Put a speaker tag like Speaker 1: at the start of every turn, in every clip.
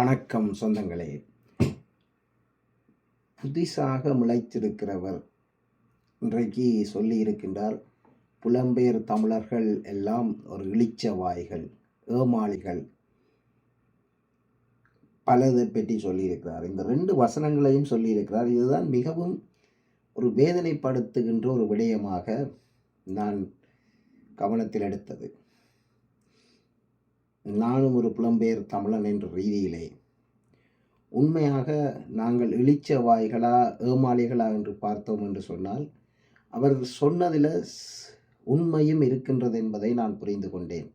Speaker 1: வணக்கம் சொந்தங்களே. புதிசாக முளைத்திருக்கிறவர் இன்றைக்கு சொல்லியிருக்கின்றார் புலம்பெயர் தமிழர்கள் எல்லாம் ஒரு இளிச்சவாய்கள் ஏமாளிகள். பலதை பற்றி சொல்லியிருக்கிறார். இந்த ரெண்டு வசனங்களையும் சொல்லியிருக்கிறார். இதுதான் மிகவும் ஒரு வேதனைப்படுத்துகின்ற ஒரு விடயமாக நான் கவனத்தில் எடுத்தது. நானும் ஒரு புலம்பெயர் தமிழன் என்ற ரீதியிலே. உண்மையாக நாங்கள் இழிச்ச வாய்களா ஏமாளிகளா என்று பார்த்தோம் என்று சொன்னால் அவர் சொன்னதில் ஸ்- உண்மையும் இருக்கின்றது என்பதை நான் புரிந்து கொண்டேன்.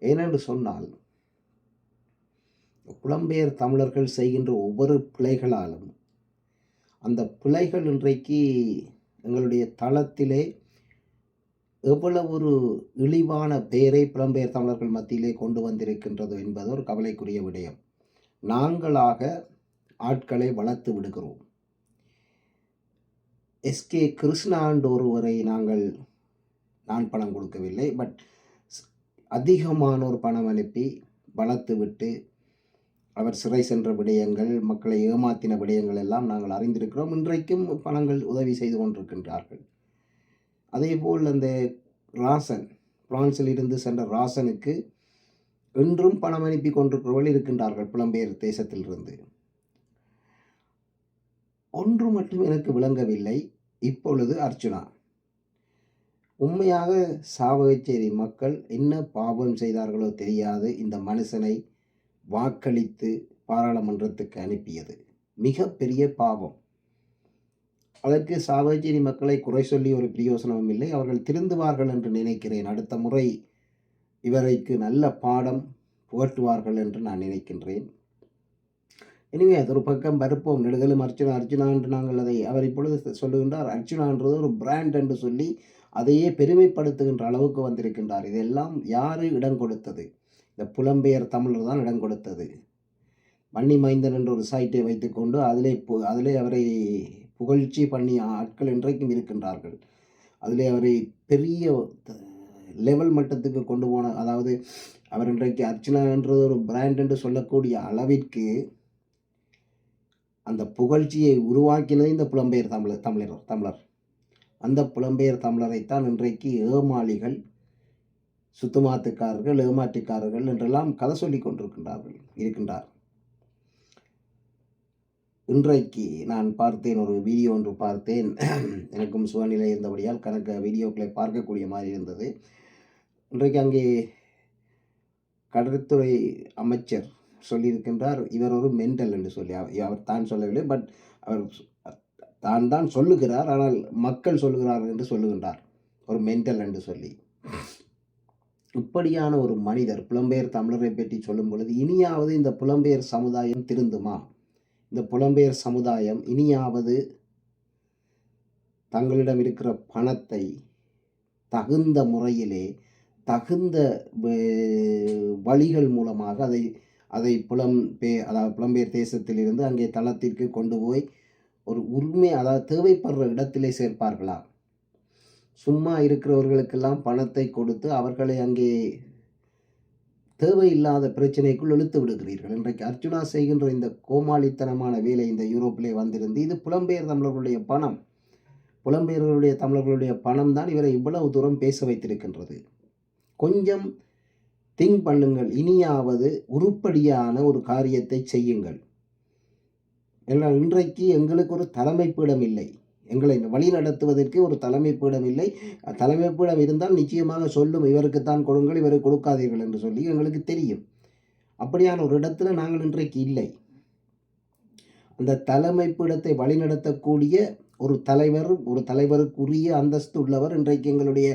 Speaker 1: ஏனென்று சொன்னால் புலம்பெயர் தமிழர்கள் செய்கின்ற ஒவ்வொரு பிழைகளாலும் அந்த பிழைகள் இன்றைக்கு எங்களுடைய தளத்திலே எவ்வளவு ஒரு இழிவான பெயரை புலம்பெயர் தமிழர்கள் மத்தியிலே கொண்டு வந்திருக்கின்றது என்பது ஒரு கவலைக்குரிய விடயம். நாங்களாக ஆட்களை வளர்த்து விடுகிறோம். எஸ்கே கிருஷ்ணாண்டு ஒருவரை நாங்கள் நான் பணம் கொடுக்கவில்லை பட் அதிகமான ஒரு பணம் அனுப்பி வளர்த்து விட்டு அவர் சிறை சென்ற விடயங்கள் மக்களை ஏமாத்தின விடயங்கள் எல்லாம் நாங்கள் அறிந்திருக்கிறோம். இன்றைக்கும் பணங்கள் உதவி செய்து கொண்டிருக்கின்றார்கள். அதேபோல் அந்த ராசன் பிரான்சில் இருந்து சென்ற ராசனுக்கு இன்றும் பணம் அனுப்பி கொண்டிருக்கிறவர்கள் இருக்கின்றார்கள் புலம்பெயர் தேசத்திலிருந்து. ஒன்று மட்டும் எனக்கு விளங்கவில்லை. இப்பொழுது அர்ச்சுனா உண்மையாக சாவகச்சேரி மக்கள் என்ன பாவம் செய்தார்களோ தெரியாது. இந்த மனுஷனை வாக்களித்து பாராளுமன்றத்துக்கு அனுப்பியது மிகப்பெரிய பாவம். அதற்கு சாவகச்சேரி மக்களை குறை சொல்லி ஒரு பிரயோசனமும் இல்லை. அவர்கள் திருந்துவார்கள் என்று நினைக்கிறேன். அடுத்த முறை இவரைக்கு நல்ல பாடம் புகட்டுவார்கள் என்று நான் நினைக்கின்றேன். எனவே அது ஒரு பக்கம் பருப்போம் நெடுதலும் அர்ச்சனா அர்ச்சனா என்று நாங்கள் அதை அவர் இப்பொழுது சொல்லுகின்றார் அர்ச்சனான்றது ஒரு பிராண்ட் என்று சொல்லி அதையே பெருமைப்படுத்துகின்ற அளவுக்கு வந்திருக்கின்றார். இதெல்லாம் யாரு இடம் கொடுத்தது? இந்த புலம்பெயர் தமிழர் தான் இடம் கொடுத்தது. வன்னி மைந்தன் என்ற ஒரு சைட்டை வைத்துக்கொண்டு அதிலே அதிலே அவரை புகழ்ச்சி பண்ணிய ஆட்கள் இன்றைக்கும் இருக்கின்றார்கள். அதிலே அவரை பெரிய லெவல் மட்டத்துக்கு கொண்டு போன அதாவது அவர் இன்றைக்கு அர்ச்சனா என்றது ஒரு பிராண்ட் என்று சொல்லக்கூடிய அளவிற்கு அந்த புகழ்ச்சியை உருவாக்கினது இந்த புலம்பெயர் தமிழர் தமிழர் தமிழர். அந்த புலம்பெயர் தமிழரைத்தான் இன்றைக்கு ஏமாளிகள் சுத்துமாத்துக்காரர்கள் ஏமாற்றுக்காரர்கள் என்றெல்லாம் கதை சொல்லி கொண்டிருக்கின்றார்கள் இருக்கின்றார். இன்றைக்கு நான் பார்த்தேன் ஒரு வீடியோ ஒன்று பார்த்தேன். எனக்கும் சுவநிலை இருந்தபடியால் கணக்கு வீடியோக்களை பார்க்கக்கூடிய மாதிரி இருந்தது. இன்றைக்கு அங்கே கடற்துறை அமைச்சர் சொல்லியிருக்கின்றார். இவர் ஒரு மென்டல் என்று சொல்லி அவர் தான் சொல்லவில்லை பட் அவர் தான் தான் சொல்லுகிறார். ஆனால் மக்கள் சொல்லுகிறார்கள் என்று சொல்லுகின்றார். ஒரு மென்டல் என்று சொல்லி. இப்படியான ஒரு மனிதர் புலம்பெயர் தமிழரை பற்றி சொல்லும் பொழுது இனியாவது இந்த புலம்பெயர் சமுதாயம் திருந்துமா? இந்த புலம்பெயர் சமுதாயம் இனியாவது தங்களிடம் இருக்கிற பணத்தை தகுந்த முறையிலே தகுந்த வழிகள் மூலமாக அதை அதை புலம்பெ அதாவது புலம்பெயர் தேசத்திலிருந்து அங்கே தளத்திற்கு கொண்டு போய் ஒரு உரிமை அதாவது தேவைப்படுற இடத்திலே சேர்ப்பார்களா சும்மா இருக்கிறவர்களுக்கெல்லாம் பணத்தை கொடுத்து அவர்களை அங்கே தேவையில்லாத பிரச்சனைக்குள் இழுத்து விடுகிறீர்கள். இன்றைக்கு அர்ஜுனா செய்கின்ற இந்த கோமாளித்தனமான வேலை இந்த யூரோப்பிலே வந்திருந்து இது புலம்பெயர் தமிழர்களுடைய பணம். புலம்பெயர்களுடைய தமிழர்களுடைய பணம் தான் இவரை இவ்வளவு தூரம் பேச வைத்திருக்கின்றது. கொஞ்சம் திங்க் பண்ணுங்கள். இனியாவது உருப்படியான ஒரு காரியத்தை செய்யுங்கள். ஏன்னா இன்றைக்கு எங்களுக்கு ஒரு தலைமை இல்லை. எங்களை வழி நடத்துவதற்கு ஒரு தலைமை பீடம் இல்லை. தலைமை பீடம் இருந்தால் நிச்சயமாக சொல்லும் இவருக்குத்தான் கொடுங்கள் இவருக்கு கொடுக்காதீர்கள் என்று சொல்லி எங்களுக்கு தெரியும். அப்படியான ஒரு இடத்துல நாங்கள் இன்றைக்கு இல்லை. அந்த தலைமை பீடத்தை வழிநடத்தக்கூடிய ஒரு தலைவர் ஒரு தலைவருக்குரிய அந்தஸ்து உள்ளவர் இன்றைக்கு எங்களுடைய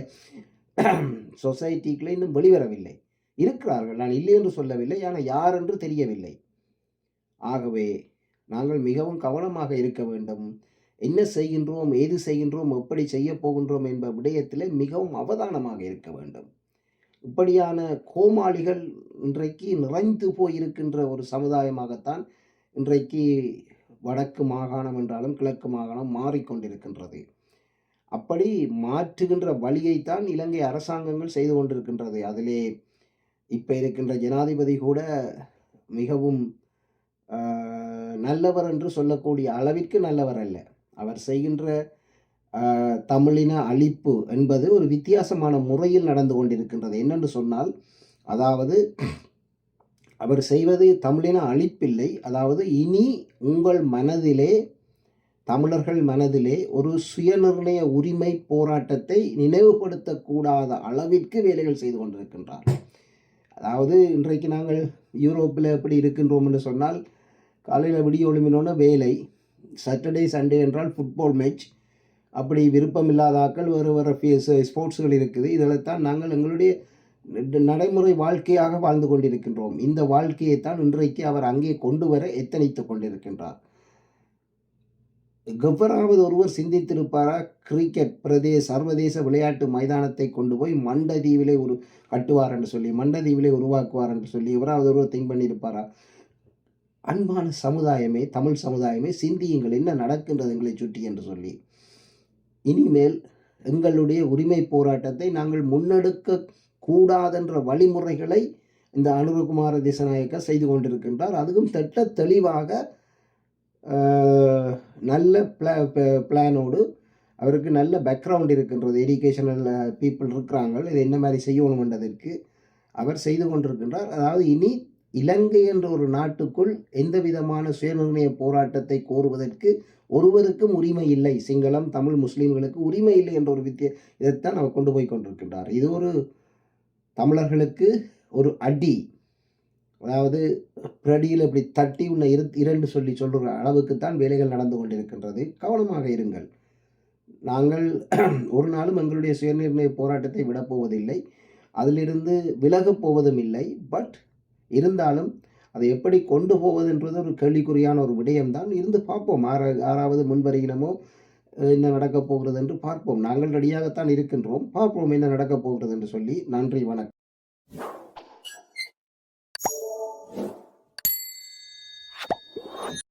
Speaker 1: சொசைட்டிக்குள்ளே இன்னும் வெளிவரவில்லை. இருக்கிறார்கள். நான் இல்லை என்று சொல்லவில்லை. ஆனால் யார் என்று தெரியவில்லை. ஆகவே நாங்கள் மிகவும் கவனமாக இருக்க வேண்டும். என்ன செய்கின்றோம் ஏது செய்கின்றோம் எப்படி செய்ய போகின்றோம் என்ப விடயத்தில் மிகவும் அவதானமாக இருக்க வேண்டும். இப்படியான கோமாளிகள் இன்றைக்கு நிறைந்து போயிருக்கின்ற ஒரு சமுதாயமாகத்தான் இன்றைக்கு வடக்கு மாகாணம் என்றாலும் கிழக்கு மாகாணம் மாறிக்கொண்டிருக்கின்றது. அப்படி மாற்றுகின்ற வழியைத்தான் இலங்கை அரசாங்கங்கள் செய்து கொண்டிருக்கின்றது. அதிலே இப்போ இருக்கின்ற ஜனாதிபதி கூட மிகவும் நல்லவர் என்று சொல்லக்கூடிய அளவிற்கு நல்லவர் அல்ல. அவர் செய்கின்ற தமிழின அழிப்பு என்பது ஒரு வித்தியாசமான முறையில் நடந்து கொண்டிருக்கின்றது. என்னென்று சொன்னால் அதாவது அவர் செய்வது தமிழின அழிப்பில்லை. அதாவது இனி உங்கள் மனதிலே தமிழர்கள் மனதிலே ஒரு சுயநிர்ணய உரிமை போராட்டத்தை நினைவுபடுத்தக்கூடாத அளவிற்கு வேலைகள் செய்து கொண்டிருக்கின்றார். அதாவது இன்றைக்கு நாங்கள் யூரோப்பில் எப்படி இருக்கின்றோம் என்று சொன்னால் காலையில் விடிய ஒளிமினோன்னு வேலை சாட்டர்டே சண்டே என்றால் ஃபுட்பால் மேட்ச் அப்படி விருப்பம் இல்லாதாக்கள் வேறு வேறு ஸ்போர்ட்ஸ்கள் இருக்குது. இதில்தான் நாங்கள் எங்களுடைய நடைமுறை வாழ்க்கையாக வாழ்ந்து கொண்டிருக்கின்றோம். இந்த வாழ்க்கையை தான் இன்றைக்கு அவர் அங்கே கொண்டு வர எத்தனைத்து கொண்டிருக்கின்றார். எவராவது ஒருவர் சிந்தித்திருப்பாரா? கிரிக்கெட் பிரதேச சர்வதேச விளையாட்டு மைதானத்தை கொண்டு போய் மண்டதீவிலே ஒரு கட்டுவார் என்று சொல்லி மண்டதீவிலே உருவாக்குவார் என்று சொல்லி எவராவது ஒருவர் திங்க் பண்ணியிருப்பாரா? அன்பான சமுதாயமே தமிழ் சமுதாயமே சிந்தியுங்கள் என்ன நடக்கின்றது எங்களை சுற்றி என்று சொல்லி. இனிமேல் எங்களுடைய உரிமை போராட்டத்தை நாங்கள் முன்னெடுக்க கூடாதென்ற வழிமுறைகளை இந்த அனுரகுமார திசநாயக்க செய்து கொண்டிருக்கின்றார். அதுவும் திட்ட தெளிவாக நல்ல பிளா பிளானோடு அவருக்கு நல்ல பேக்ரவுண்ட் இருக்கின்றது. எஜுகேஷனல் பீப்புள் இருக்கிறாங்க. இதை என்ன மாதிரி செய்யணுமென்றதற்கு அவர் செய்து கொண்டிருக்கின்றார். அதாவது இனி இலங்கை என்ற ஒரு நாட்டுக்குள் எந்த விதமான சுயநிர்ணய போராட்டத்தை கோருவதற்கு ஒருவருக்கும் உரிமை இல்லை. சிங்களம் தமிழ் முஸ்லீம்களுக்கு உரிமை இல்லை என்ற ஒரு வித்திய இதைத்தான் அவர் கொண்டு போய் கொண்டிருக்கின்றார். இது ஒரு தமிழர்களுக்கு ஒரு அடி. அதாவது பிரடியில் இப்படி தட்டி உன்னை இரு இரண்டு சொல்லி சொல்கிற அளவுக்குத்தான் வேலைகள் நடந்து கொண்டிருக்கின்றது. கவனமாக இருங்கள். நாங்கள் ஒரு நாளும் எங்களுடைய சுயநிர்ணய போராட்டத்தை விடப்போவதில்லை. அதிலிருந்து விலகப் போவதும் இல்லை. பட் இருந்தாலும் அதை எப்படி கொண்டு போவதுன்றது ஒரு கேள்விக்குறியான ஒரு விடயம்தான். இருந்து பார்ப்போம். ஆற ஆறாவது முன்வருகினமோ என்ன நடக்கப் போகிறது என்று பார்ப்போம். நாங்கள் ரெடியாகத்தான் இருக்கின்றோம். பார்ப்போம் என்ன நடக்கப் போகிறது என்று சொல்லி. நன்றி வணக்கம்.